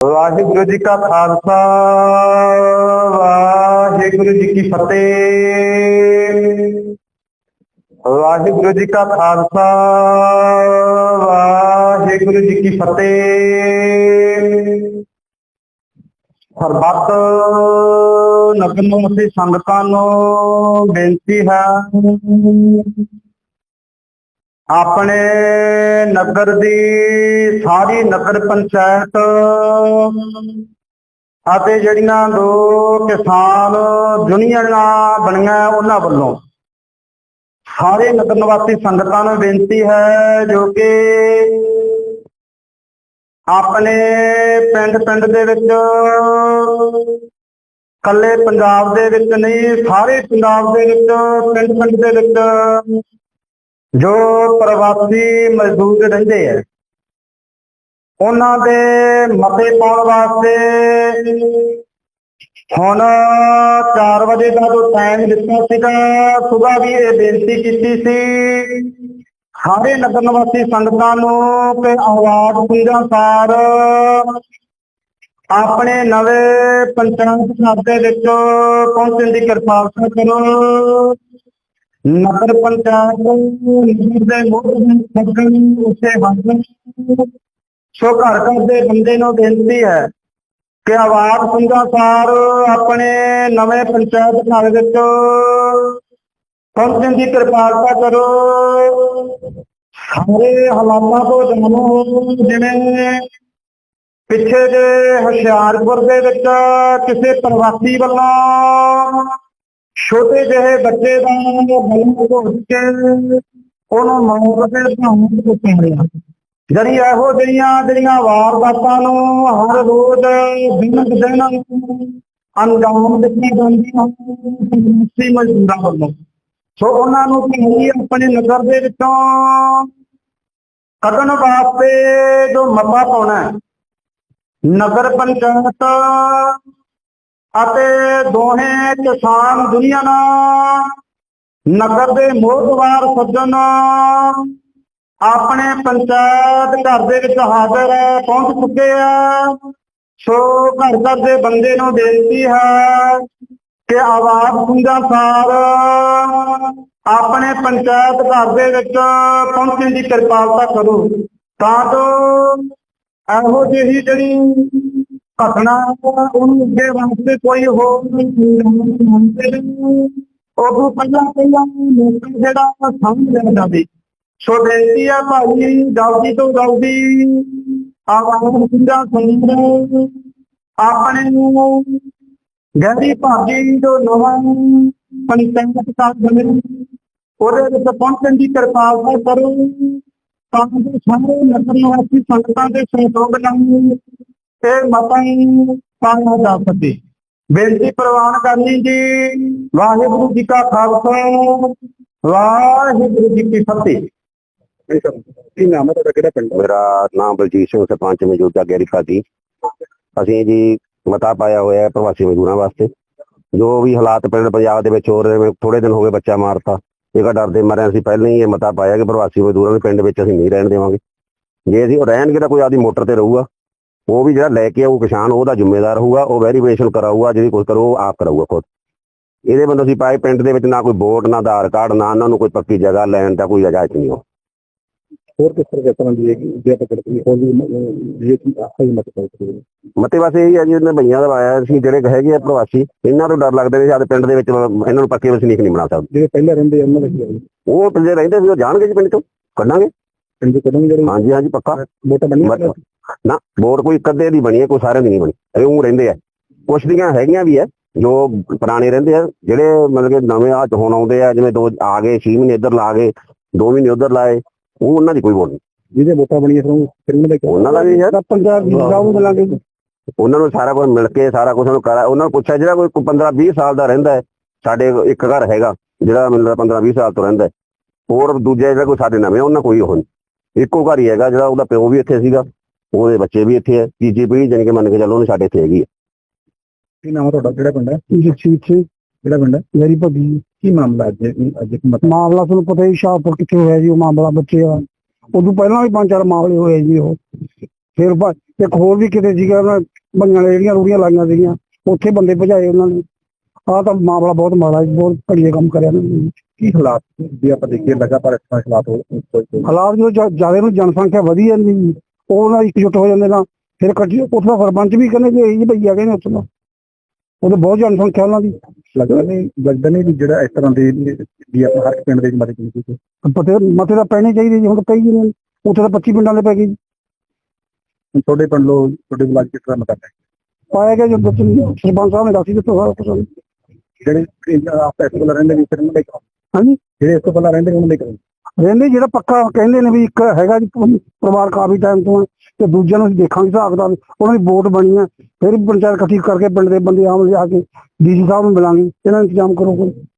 ਵਾਹਿਗੁਰੂ ਜੀ ਕਾ ਖਾਲਸਾ, ਵਾਹਿਗੁਰੂ ਜੀ ਕੀ ਫਤਿਹ। ਵਾਹਿਗੁਰੂ ਜੀ ਕਾ ਖਾਲਸਾ, ਵਾਹਿਗੁਰੂ ਜੀ ਕੀ ਫਤਿਹ। ਸਰਬੱਤ ਨਗਰ ਨਿਵਾਸੀ ਸੰਗਤਾਂ ਨੂੰ ਬੇਨਤੀ ਹੈ ਆਪਣੇ ਨਗਰ ਦੀ ਸਾਰੀ ਨਗਰ ਪੰਚਾਇਤ ਅਤੇ ਜਿਹੜੀਆਂ ਦੋ ਕਿਸਾਨ ਯੂਨੀਅਨਾਂ ਬਣੀਆਂ ਉਹਨਾਂ ਵੱਲੋਂ ਸਾਰੇ ਨਗਰ ਨਿਵਾਸੀ ਸੰਗਤਾਂ ਨੂੰ ਬੇਨਤੀ ਹੈ ਜੋ ਕਿ ਆਪਣੇ ਪਿੰਡ ਪਿੰਡ ਦੇ ਵਿੱਚ ਕੱਲੇ ਪੰਜਾਬ ਦੇ ਵਿੱਚ ਨਹੀਂ, ਸਾਰੇ ਪੰਜਾਬ ਦੇ ਵਿੱਚ ਪਿੰਡ ਪਿੰਡ ਦੇ ਵਿੱਚ ਜੋ ਪ੍ਰਵਾਸੀ ਮਜ਼ਦੂਰ ਰਹਿੰਦੇ ਆ, ਉਹਨਾਂ ਦੇ ਮਤੇ ਪਾਉਣ ਵਾਸਤੇ ਹੁਣ 4 ਵਜੇ ਦਾ ਜੋ ਟਾਈਮ ਦਿੱਤਾ ਸੀਗਾ ਸੁਬਾ ਵੀ ਇਹ ਬੇਨਤੀ ਕੀਤੀ ਸੀ, ਸਾਰੇ ਨਗਰ ਨਿਵਾਸੀ ਸੰਗਤਾਂ ਨੂੰ ਕਿ ਆਵਾਜ਼ ਪੂਰਾ ਸਾਰ ਆਪਣੇ ਨਵੇਂ ਪੰਚਾਇਤ ਘਰ ਦੇ ਵਿੱਚ ਪਹੁੰਚਣ ਦੀ ਕਿਰਪਾਲਤਾ ਕਰੋ। ਨਗਰ ਪੰਚਾਇਤ ਦੇ ਮੁੱਖ ਸੱਜਣ ਉਸੇ ਹੱਥ ਸੋ ਘਰ ਘਰ ਦੇ ਬੰਦੇ ਨੂੰ ਬੇਨਤੀ ਹੈ ਕਿ ਆਵਾਜ਼ ਸੁਣਦਾ ਆਪਣੇ ਨਵੇਂ ਪੰਚਾਇਤ ਘਰ ਵਿੱਚ ਪਹੁੰਚਣ ਦੀ ਕਿਰਪਾਲਤਾ ਕਰੋ। ਸਾਰੇ ਹਾਲਾਤਾਂ ਤੋਂ ਜਾਣੋ, ਜਿਵੇਂ ਪਿੱਛੇ ਜੇ ਹੁਸ਼ਿਆਰਪੁਰ ਦੇ ਵਿੱਚ ਕਿਸੇ ਪ੍ਰਵਾਸੀ ਵੱਲੋਂ ਛੋਟੇ ਜਿਹੇ ਬੱਚੇ ਦਾ ਬਲਨ ਘੋਟ ਕੇ ਉਹਨੂੰ ਮੌਤ ਦੇ ਭਾਵੇਂ ਤੋਂ ਜਿਹੜੀ ਇਹੋ ਜਿਹੀਆਂ ਜਿਹੜੀਆਂ ਵਾਰਦਾਤਾਂ ਨੂੰ ਹਰ ਰੋਜ਼ ਦਿਨ ਦਿਨ ਅੰਜਾਮ ਦਿੱਤੀ ਜਾਂਦੀ ਹਨ ਮੁਸਲਿਮ ਮਜ਼ਦੂਰਾਂ ਵੱਲੋਂ। ਸੋ ਉਹਨਾਂ ਨੂੰ ਵੀ ਆਪਣੇ ਨਗਰ ਦੇ ਵਿੱਚੋਂ ਕੱਢਣ ਵਾਸਤੇ ਜੋ ਮਤਾ ਪਾਉਣਾ ਨਗਰ ਪੰਚਾਇਤ ਅਤੇ ਦੋਹੇ ਕਿਸਾਨ ਦੁਨੀਆ ਨਗਰ ਦੇ ਮੋਹਤਵਾਰ ਸੱਜਣ ਆਪਣੇ ਪੰਚਾਇਤ ਘਰ ਦੇ ਵਿੱਚ ਹਾਜ਼ਰ ਪਹੁੰਚ ਚੁੱਕੇ ਆ। ਸੋ ਘਰ ਘਰ ਦੇ ਬੰਦੇ ਨੂੰ ਬੇਨਤੀ ਹੈ ਕਿ ਆਵਾਜ਼ ਸੁਣਦਾ ਸਾਰ ਆਪਣੇ ਪੰਚਾਇਤ ਘਰ ਦੇ ਵਿੱਚ ਪਹੁੰਚਣ ਦੀ ਕਿਰਪਾਲਤਾ ਕਰੋ। ਤਾਂ ਜੋ ਇਹੋ ਜਿਹੀ ਜਿਹੜੀ ਘਟਨਾ ਉਹਨੂੰ ਅੱਗੇ ਵਾਸਤੇ ਕੋਈ ਹੋਰ ਉਦੋਂ ਪਹਿਲਾਂ ਪਹਿਲਾਂ ਲੋਕ ਜਿਹੜਾ ਸਮਝ ਲੈਣਾ ਜਾਵੇ ਸੋ ਬੇਨਤੀ ਹੈ ਭਾਈ, ਜਲਦੀ ਤੋਂ ਜਲਦੀ ਆਵਾਜ਼ ਸੁਣਦਾ ਸੁਣਦਾ ਆਪਣੇ ਨੂੰ ਗਹਿਰੀ ਭਾਗੀ ਜੋ ਨਵਾਂ ਪੰਚਾਇਤ ਸਾਥ ਬਣੇ ਉਹਦੇ ਵਿੱਚ ਪਹੁੰਚਣ ਦੀ ਕਿਰਪਾਲਤਾ ਕਰੋ। ਤਾਂ ਜੋ ਸਾਰੇ ਨਗਰ ਨਿਵਾਸੀ ਸੰਗਤਾਂ ਦੇ ਸਹਿਯੋਗ ਨਾਲ ਇਹ ਮਤਾਂ ਪਾਇਆ ਜਾ ਸਕੇ ਬੇਨਤੀ ਪ੍ਰਵਾਨ ਕਰਨੀ ਜੀ ਵਾਹਿਗੁਰੂ ਜੀ ਕਾ ਖਾਲਸਾ ਵਾਹਿਗੁਰੂ ਜੀ ਕੀ ਫਤਿਹ। ਕੀ ਨਾਮ ਹੈ ਤੁਹਾਡਾ ਕਿਹੜਾ ਪਿੰਡ? ਮੇਰਾ ਨਾਮ ਬਲਜੀਤ ਸਿੰਘ ਸਰਪੰਚ ਮੌਜੂਦਾ ਗੈਰੀ ਖਾਦੀ। ਅਸੀਂ ਜੀ ਮਤਾ ਪਾਇਆ ਹੋਇਆ ਹੈ ਪ੍ਰਵਾਸੀ ਮਜ਼ਦੂਰਾਂ ਵਾਸਤੇ। ਜੋ ਵੀ ਹਾਲਾਤ ਪਿੰਡ ਪੰਜਾਬ ਦੇ ਵਿੱਚ ਹੋ ਰਹੇ ਨੇ ਥੋੜੇ ਦਿਨ ਹੋ ਗਏ ਬੱਚਾ ਮਾਰਤਾ। ਇਹਦਾ ਡਰਦੇ ਮਾਰੇ ਅਸੀਂ ਪਹਿਲਾਂ ਹੀ ਇਹ ਮਤਾ ਪਾਇਆ ਕਿ ਪ੍ਰਵਾਸੀ ਮਜ਼ਦੂਰਾਂ ਨੂੰ ਪਿੰਡ ਵਿੱਚ ਅਸੀਂ ਨਹੀਂ ਰਹਿਣ ਦੇਵਾਂਗੇ। ਜੇ ਅਸੀਂ ਉਹ ਰਹਿਣਗੇ ਤਾਂ ਕੋਈ ਆਪਦੀ ਮੋਟਰ ਤੇ ਰਹੂਗਾ। ਉਹ ਵੀ ਜਿਹੜਾ ਲੈ ਕੇ ਆਊ ਕਿਸਾਨ ਉਹਦਾ ਜ਼ਿੰਮੇਦਾਰ ਹੋਊਗਾ ਉਹ ਵੈਰੀਫਿਕੇਸ਼ਨ ਕਰਾਊਗਾ ਜਿਹੜੀ ਕੁਝ ਕਰੂ ਉਹ ਆਪ ਕਰਾਊਗਾ ਖੁਦ। ਇਹਦੇ ਬੰਦੇ ਅਸੀਂ ਪਾਏ ਪਿੰਡ ਦੇ ਵਿੱਚ ਨਾ ਕੋਈ ਵੋਟ ਨਾ ਆਧਾਰ ਕਾਰਡ ਨਾ ਉਹਨਾਂ ਨੂੰ ਕੋਈ ਪੱਕੀ ਜਗ੍ਹਾ ਲੈਣ ਦਾ ਕੋਈ ਇਜਾਜ਼ਤ ਨਹੀਂ ਹੋ ਹੋਰ ਕਿਸ ਤਰ੍ਹਾਂ ਤਰ੍ਹਾਂ ਦੀ ਜੇ ਆਪਾਂ ਕਰਦੇ ਹੋਰ ਵੀ ਜੇ ਕੀ ਆਖਰੀ ਮਤ ਕਰਦੇ ਮਤੇ ਬਸ ਇਹ ਹੈ ਜੀ ਇਹਨਾਂ ਭਈਆਂ ਦਾ ਆਇਆ ਸੀ ਜਿਹੜੇ ਹੈਗੇ ਆ ਪ੍ਰਵਾਸੀ ਇਹਨਾਂ ਤੋਂ ਡਰ ਲੱਗਦਾ ਵੀ ਸਾਡੇ ਪਿੰਡ ਦੇ ਵਿੱਚ ਇਹਨਾਂ ਨੂੰ ਪੱਕੇ ਵਸਨੀਕ ਨਹੀਂ ਬਣਾ ਸਕਦੇ। ਜਿਹੜੇ ਪਹਿਲਾਂ ਰਹਿੰਦੇ ਉਹਨਾਂ ਦਾ ਕੀ ਉਹ ਪਿੰਡੇ ਰਹਿੰਦੇ ਸੀ ਉਹ ਜਾਣਗੇ ਜੀ ਪਿੰਡ ਚੋਂ ਕੱਢਾਂਗੇ। ਪਿੰਡ ਜਿਹੜੇ ਹਾਂਜੀ ਹਾਂਜੀ ਪੱਕਾ। ਮੋਟਾ ਮਤ- ਨਾ ਵੋਟ ਕੋਈ ਅੱਧੇ ਦੀ ਬਣੀ ਹੈ ਕੋਈ ਸਾਰਿਆਂ ਦੀ ਨਹੀਂ ਬਣੀ। ਉਹ ਰਹਿੰਦੇ ਆ। ਕੁਛ ਦੀਆਂ ਹੈਗੀਆਂ ਵੀ ਹੈ ਜੋ ਪੁਰਾਣੇ ਰਹਿੰਦੇ ਆ ਜਿਹੜੇ ਮਤਲਬ ਕਿ ਨਵੇਂ ਆ ਹੁਣ ਆਉਂਦੇ ਆ ਜਿਵੇਂ ਦੋ ਆ ਗਏ 6 ਮਹੀਨੇ ਇੱਧਰ ਲਾ ਗਏ 2 ਮਹੀਨੇ ਉੱਧਰ ਲਾਏ ਉਹ ਉਹਨਾਂ ਦੀ ਕੋਈ ਵੋਟ ਨਹੀਂ। ਜਿਹਦੇ ਵੋਟਾਂ ਬਣੀਆਂ ਫਿਰ ਉਹ ਫਿਰ ਉਹਨਾਂ ਦਾ ਉਹਨਾਂ ਦਾ ਵੀ ਯਾਰ। ਪੰਜਾਬ ਦੀ ਜਾਊ ਮਿਲਾਂਗੇ। ਉਹਨਾਂ ਨੂੰ ਸਾਰਾ ਕੁਝ ਮਿਲ ਕੇ ਸਾਰਾ ਕੁਝ ਉਹਨੂੰ ਕਰਾ ਉਹਨਾਂ ਨੂੰ ਪੁੱਛਿਆ ਜਿਹੜਾ ਕੋਈ 15 20 ਸਾਲ ਦਾ ਰਹਿੰਦਾ ਹੈ ਸਾਡੇ ਇੱਕ ਘਰ ਹੈਗਾ ਜਿਹੜਾ ਮੈਨੂੰ 15 20 ਸਾਲ ਤੋਂ ਰਹਿੰਦਾ ਹੈ। ਹੋਰ ਦੂਜੇ ਜਿਹੜਾ ਕੋਈ ਸਾਡੇ ਨਵੇਂ ਉਹਨਾਂ ਕੋਈ ਉਹ ਨਹੀਂ। ਇੱਕੋ ਘਰ ਹੀ ਹੈਗਾ ਜਿਹੜਾ ਉਹਦਾ ਪਿਓ ਵੀ ਇੱਥੇ ਸੀਗਾ। ਉਹਦੇ ਬੱਚੇ ਵੀ ਇੱਥੇ ਹੈ ਤੀਜੀ ਪੀੜ੍ਹੀ ਕਿ ਮੰਨ ਕੇ ਚੱਲੋ ਉਹਨੇ ਸਾਡੇ ਇੱਥੇ ਹੈਗੀ ਹੈ ਕੀ ਨਾਮ ਤੁਹਾਡਾ? ਕਿਹੜਾ ਪਿੰਡ ਹੈ ਜਗਸੀਤ ਸਿੰਘ। ਕਿਹੜਾ ਪਿੰਡ ਹੈ ਮੇਰੀ ਭੱਗੀ ਕੀ ਮਾਮਲਾ ਅੱਜ? ਅੱਜ ਇੱਕ ਮਤ ਮਾਮਲਾ ਤੁਹਾਨੂੰ ਪਤਾ ਹੀ ਸ਼ਾਹਪੁਰ ਕਿੱਥੇ ਹੋਇਆ ਜੀ ਉਹ ਮਾਮਲਾ ਬੱਚੇ ਦਾ। ਉਦੋਂ ਪਹਿਲਾਂ ਵੀ ਪੰਜ ਚਾਰ ਮਾਮਲੇ ਹੋਏ ਜੀ ਉਹ। ਫਿਰ ਬ- ਇੱਕ ਹੋਰ ਵੀ ਕਿਤੇ ਸੀਗਾ ਉਹਨਾਂ ਬੰਗਾਂ ਜਿਹੜੀਆਂ ਰੂੜੀਆਂ ਲਾਈਆਂ ਸੀਗੀਆਂ। ਉੱਥੇ ਬੰਦੇ ਭਜਾਏ ਉਹਨਾਂ ਨੇ। ਆਹ ਤਾਂ ਮਾਮਲਾ ਬਹੁਤ ਮਾੜਾ ਜੀ ਬਹੁਤ ਘੜੀਏ ਕੰਮ ਕਰਿਆ ਉਹਨਾਂ ਨੇ। ਕੀ ਹਾਲਾਤ ਜੇ ਆਪਾਂ ਦੇਖੀਏ ਲਗਾਤਾਰ ਇਸ ਤਰ੍ਹਾਂ ਹਾਲਾਤ ਹੋ ਕੋਈ- ਕੋਈ- ਹਾਲਾਤ ਜੋ ਜ਼ਿਆਦਾ ਨੂੰ ਜਨਸੰਖਿਆ ਵਧੀ ਜਾਂਦੀ ਜੀ, ਉਹ ਨਾਲ ਇਕਜੁੱਟ ਹੋ ਜਾਂਦੇ ਨਾ ਫਿਰ ਕੱਢੀ ਉੱਥੋਂ ਦਾ ਸਰਪੰਚ ਵੀ ਕਹਿੰਦੇ ਕਿ ਇਹ ਜੀ ਭਈਆ ਕਹਿੰਦੇ ਉੱਥੋਂ ਦਾ ਉਹਦੇ ਬਹੁਤ ਜਨਸੰਖਿਆ ਉਹਨਾਂ ਦੀ। ਲੱਗਦਾ ਨਹੀਂ ਲੱਗਦਾ ਨਹੀਂ ਵੀ ਜਿਹੜਾ ਇਸ ਤਰ੍ਹਾਂ ਦੇ ਵੀ ਆਪਾਂ ਹਰ ਪਿੰਡ ਦੇ ਵਿੱਚ ਮਦਦ ਕੀਤੀ ਪਤੇ ਮਤੇ ਤਾਂ ਪੈਣੇ ਚਾਹੀਦੇ ਜੀ ਹੁਣ ਜੀ ਨੇ ਉੱਥੇ ਤਾਂ 25 ਪਿੰਡਾਂ ਦੇ ਪੈ ਗਏ। ਜੀ ਤੁਹਾਡੇ ਪਿੰਡ ਲੋ ਤੁਹਾਡੇ ਬਲਾਕ ਕਿਸ ਤਰ੍ਹਾਂ ਹੈ? ਪਾਇਆ ਗਿਆ ਜਦੋਂ ਸਰਪੰਚ ਸਾਹਿਬ ਨੇ ਦੱਸ ਦਿੱਤਾ ਸਾਰਾ ਕੁਝ ਜਿਹੜੇ ਆਪ ਇਸ ਕੋਲ ਰਹਿੰਦੇ ਨੇ ਫਿਰ ਉਹਨਾਂ ਦੇ। ਹਾਂਜੀ। ਜਿਹੜੇ ਇਸ ਤੋਂ ਪਹਿਲਾਂ ਰਹਿੰਦੇ ਨੇ ਉਹਨਾਂ ਦੇ ਕਰੋ। ਰਹਿੰਦੇ ਜਿਹੜਾ ਪੱਕਾ ਕਹਿੰਦੇ ਨੇ ਵੀ ਇੱਕ ਹੈਗਾ ਜੀ ਪਰਿਵਾਰ ਕਾਫੀ ਟਾਈਮ ਤੋਂ ਹੈ ਤੇ ਦੂਜਿਆਂ ਨੂੰ ਅਸੀਂ ਦੇਖਾਂਗੇ ਹਿਸਾਬ ਦਾ ਉਹਨਾਂ ਦੀ ਵੋਟ ਬਣੀ ਹੈ, ਫਿਰ ਪੰਚਾਇਤ ਇਕੱਠੀ ਕਰਕੇ ਪਿੰਡ ਦੇ ਬੰਦੇ ਆਮ ਲਿਆ ਕੇ ਡੀਸੀ ਸਾਹਿਬ ਨੂੰ ਮਿਲਾਂਗੇ, ਇਹਨਾਂ ਦਾ ਇੰਤਜ਼ਾਮ ਕਰੋ ਕੋਈ।